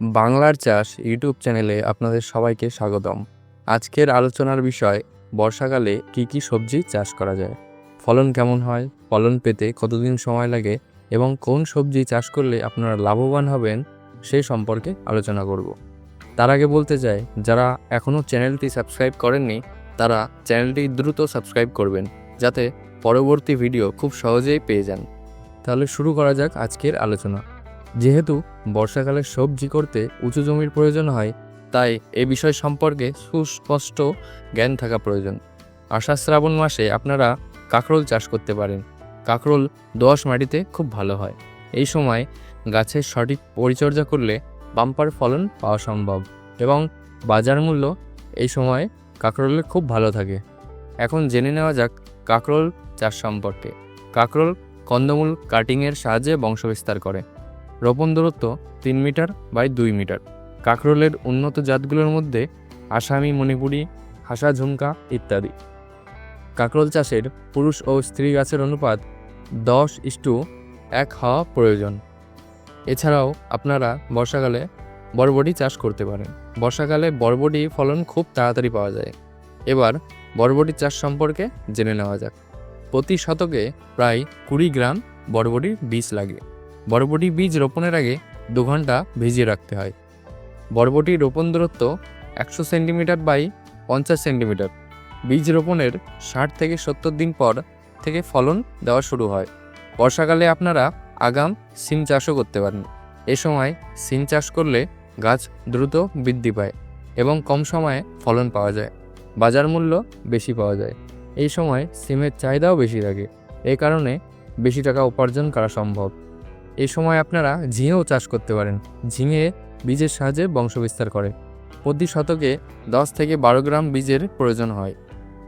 বাংলার চাষ ইউটিউব চ্যানেলে আপনাদের সবাইকে স্বাগতম। আজকের আলোচনার বিষয়, বর্ষাকালে কি কি সবজি চাষ করা যায়? ফলন কেমন হয়? ফলন পেতে কতদিন সময় লাগে? এবং কোন সবজি চাষ করলে আপনারা লাভবান হবেন? সেই সম্পর্কে আলোচনা করব। তার আগে বলতে চাই, যারা এখনও চ্যানেলটি সাবস্ক্রাইব করেননি, তারা চ্যানেলটি দ্রুত সাবস্ক্রাইব করবেন, যাতে পরবর্তী ভিডিও খুব সহজেই পেয়ে যান। তাহলে শুরু করা যাক আজকের আলোচনা। যেহেতু বর্ষাকালে সবজি করতে উঁচু জমির প্রয়োজন হয়, তাই এ বিষয় সম্পর্কে সুস্পষ্ট জ্ঞান থাকা প্রয়োজন। আষাঢ় শ্রাবণ মাসে আপনারা কাঁকরোল চাষ করতে পারেন। কাঁকরোল দোআঁশ মাটিতে খুব ভালো হয়। এই সময় গাছের সঠিক পরিচর্যা করলে বাম্পার ফলন পাওয়া সম্ভব এবং বাজার মূল্য এই সময় কাঁকরোলের খুব ভালো থাকে। এখন জেনে নেওয়া যাক কাঁকরোল চাষ সম্পর্কে। কাঁকরোল কন্দমূল কাটিংয়ের সাহায্যে বংশবিস্তার করে। রোপণ দূরত্ব তিন মিটার বাই দুই মিটার। কাঁকরোলের উন্নত জাতগুলোর মধ্যে আসামি, মণিপুরি, হাসা, ঝুমকা ইত্যাদি। কাঁকরোল চাষের পুরুষ ও স্ত্রী গাছের অনুপাত দশ ইস্টু এক হওয়া প্রয়োজন। এছাড়াও আপনারা বর্ষাকালে বরবটি চাষ করতে পারেন। বর্ষাকালে বরবটি ফলন খুব তাড়াতাড়ি পাওয়া যায়। এবার বরবটি চাষ সম্পর্কে জেনে নেওয়া যাক। প্রতি শতকে প্রায় কুড়ি গ্রাম বরবটির বীজ লাগে। বরবটি বীজ রোপণের আগে দু ঘণ্টা ভিজিয়ে রাখতে হয়। বরবটি রোপণ দূরত্ব একশো সেন্টিমিটার বাই পঞ্চাশ সেন্টিমিটার। বীজ রোপণের ষাট থেকে সত্তর দিন পর থেকে ফলন দেওয়া শুরু হয়। বর্ষাকালে আপনারা আগাম সিম চাষও করতে পারেন। এ সময় সিম চাষ করলে গাছ দ্রুত বৃদ্ধি পায় এবং কম সময়ে ফলন পাওয়া যায়। বাজার মূল্য বেশি পাওয়া যায়। এই সময় সিমের চাহিদাও বেশি থাকে এই কারণে বেশি টাকা উপার্জন করা সম্ভব। এই সময় আপনারা ঝিঙেও চাষ করতে পারেন। ঝিঙে বীজের সাহায্যে বংশবিস্তার করে। প্রতি শতকে দশ থেকে বারো গ্রাম বীজের প্রয়োজন হয়।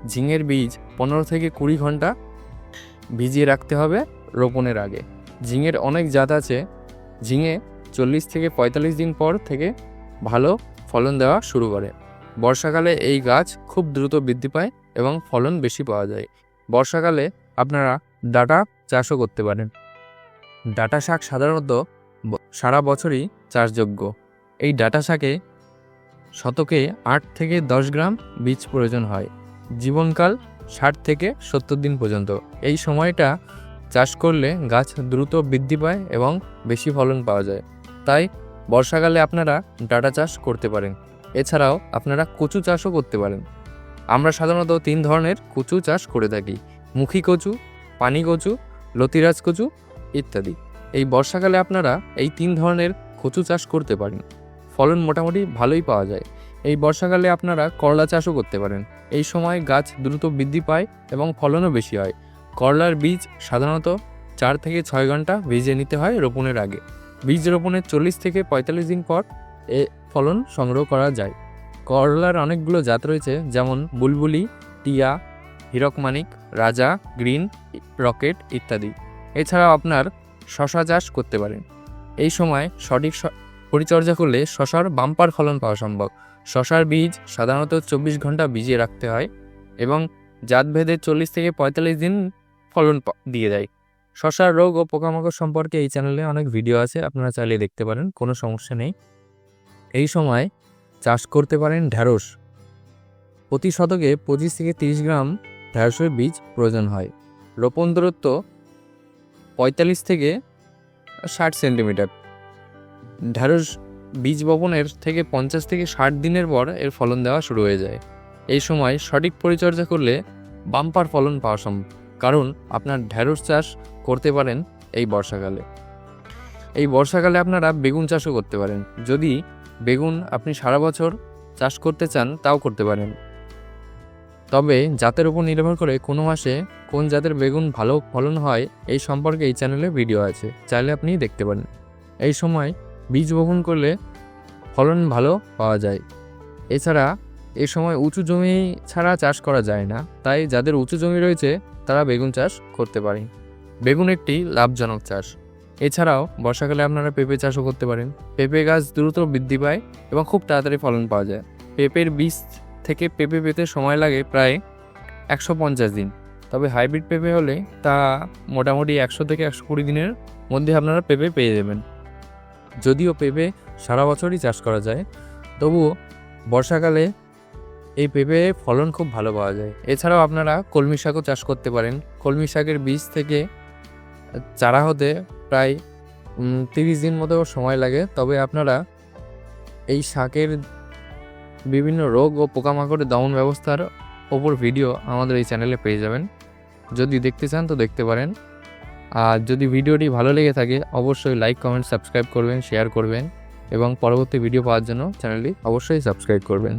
ঝিঙের বীজ পনেরো থেকে কুড়ি ঘণ্টা ভিজিয়ে রাখতে হবে রোপণের আগে। ঝিঙের অনেক জাত আছে। ঝিঙে চল্লিশ থেকে পঁয়তাল্লিশ দিন পর থেকে ভালো ফলন দেওয়া শুরু করে। বর্ষাকালে এই গাছ খুব দ্রুত বৃদ্ধি পায় এবং ফলন বেশি পাওয়া যায়। বর্ষাকালে আপনারা ডাটা চাষও করতে পারেন। ডাটা শাক সাধারণত সারা বছরই চাষযোগ্য। এই ডাটা শাকে শতকে আট থেকে দশ গ্রাম বীজ প্রয়োজন হয়। জীবনকাল ষাট থেকে সত্তর দিন পর্যন্ত। এই সময়টা চাষ করলে গাছ দ্রুত বৃদ্ধি পায় এবং বেশি ফলন পাওয়া যায়। তাই বর্ষাকালে আপনারা ডাটা চাষ করতে পারেন। এছাড়াও আপনারা কচু চাষও করতে পারেন। আমরা সাধারণত তিন ধরনের কচু চাষ করে থাকি। মুখী কচু, পানি কচু, লতিরাজ কচু ইত্যাদি। এই বর্ষাকালে আপনারা এই তিন ধরনের কচু চাষ করতে পারেন। ফলন মোটামুটি ভালোই পাওয়া যায়। এই বর্ষাকালে আপনারা করলা চাষও করতে পারেন। এই সময় গাছ দ্রুত বৃদ্ধি পায় এবং ফলনও বেশি হয়। করলার বীজ সাধারণত চার থেকে ছয় ঘণ্টা ভিজিয়ে নিতে হয় রোপণের আগে। বীজ রোপণের চল্লিশ থেকে পঁয়তাল্লিশ দিন পর এ ফলন সংগ্রহ করা যায়। করলার অনেকগুলো জাত রয়েছে, যেমন বুলবুলি, টিয়া, হীরকমানিক, রাজা, গ্রিন, রকেট ইত্যাদি। এছাড়াও আপনার শশা চাষ করতে পারেন। এই সময় সঠিক পরিচর্যা করলে শশার বাম্পার ফলন পাওয়া সম্ভব। শশার বীজ সাধারণত চব্বিশ ঘণ্টা ভিজিয়ে রাখতে হয় এবং জাতভেদে চল্লিশ থেকে পঁয়তাল্লিশ দিন ফলন দিয়ে দেয়। শশার রোগ ও পোকামাকড় সম্পর্কে এই চ্যানেলে অনেক ভিডিও আছে, আপনারা চাইলে দেখতে পারেন, কোনো সমস্যা নেই। এই সময় চাষ করতে পারেন ঢ্যাঁড়স। প্রতি শতকে পঁচিশ থেকে তিরিশ গ্রাম ঢ্যাঁড়সের বীজ প্রয়োজন হয়। রোপণ দূরত্ব পঁয়তাল্লিশ থেকে ষাট সেন্টিমিটার। ঢ্যাঁড়স বীজ বপনের থেকে পঞ্চাশ থেকে ষাট দিনের পর এর ফলন দেওয়া শুরু হয়ে যায়। এই সময় সঠিক পরিচর্যা করলে বাম্পার ফলন পাওয়া সম্ভব, কারণ আপনার ঢ্যাঁড়স চাষ করতে পারেন এই বর্ষাকালে। এই বর্ষাকালে আপনারা বেগুন চাষও করতে পারেন। যদি বেগুন আপনি সারা বছর চাষ করতে চান, তাও করতে পারেন। তবে জাতের উপর নির্ভর করে কোনো মাসে কোন জাতের বেগুন ভালো ফলন হয় এই সম্পর্কে এই চ্যানেলে ভিডিও আছে, চাইলে আপনি দেখতে পারেন। এই সময় বীজ বপন করলে ফলন ভালো পাওয়া যায়। এছাড়া এই সময় উঁচু জমি ছাড়া চাষ করা যায় না, তাই যাদের উঁচু জমি রয়েছে তারা বেগুন চাষ করতে পারে। বেগুন একটি লাভজনক চাষ। এছাড়াও বর্ষাকালে আপনারা পেঁপে চাষও করতে পারেন। পেঁপে গাছ দ্রুত বৃদ্ধি পায় এবং খুব তাড়াতাড়ি ফলন পাওয়া যায়। পেঁপের বীজ থেকে পেঁপে পেতে সময় লাগে প্রায় একশো পঞ্চাশ দিন। তবে হাইব্রিড পেঁপে হলে তা মোটামুটি একশো থেকে একশো কুড়ি দিনের মধ্যে আপনারা পেঁপে পেয়ে যাবেন। যদিও পেঁপে সারা বছরই চাষ করা যায় তবুও বর্ষাকালে এই পেঁপে ফলন খুব ভালো পাওয়া যায়। এছাড়াও আপনারা কলমি শাকও চাষ করতে পারেন। কলমি শাকের বীজ থেকে চারা হতে প্রায় তিরিশ দিন মতো সময় লাগে। তবে আপনারা এই শাকের বিভিন্ন রোগ ও পোকামাকড়ের দমন ব্যবস্থার ওপর ভিডিও আমাদের এই চ্যানেলে পেয়ে যাবেন। যদি দেখতে চান তো দেখতে পারেন। আর যদি ভিডিওটি ভালো লেগে থাকে, অবশ্যই লাইক, কমেন্ট, সাবস্ক্রাইব করবেন, শেয়ার করবেন এবং পরবর্তী ভিডিও পাওয়ার জন্য চ্যানেলটি অবশ্যই সাবস্ক্রাইব করবেন।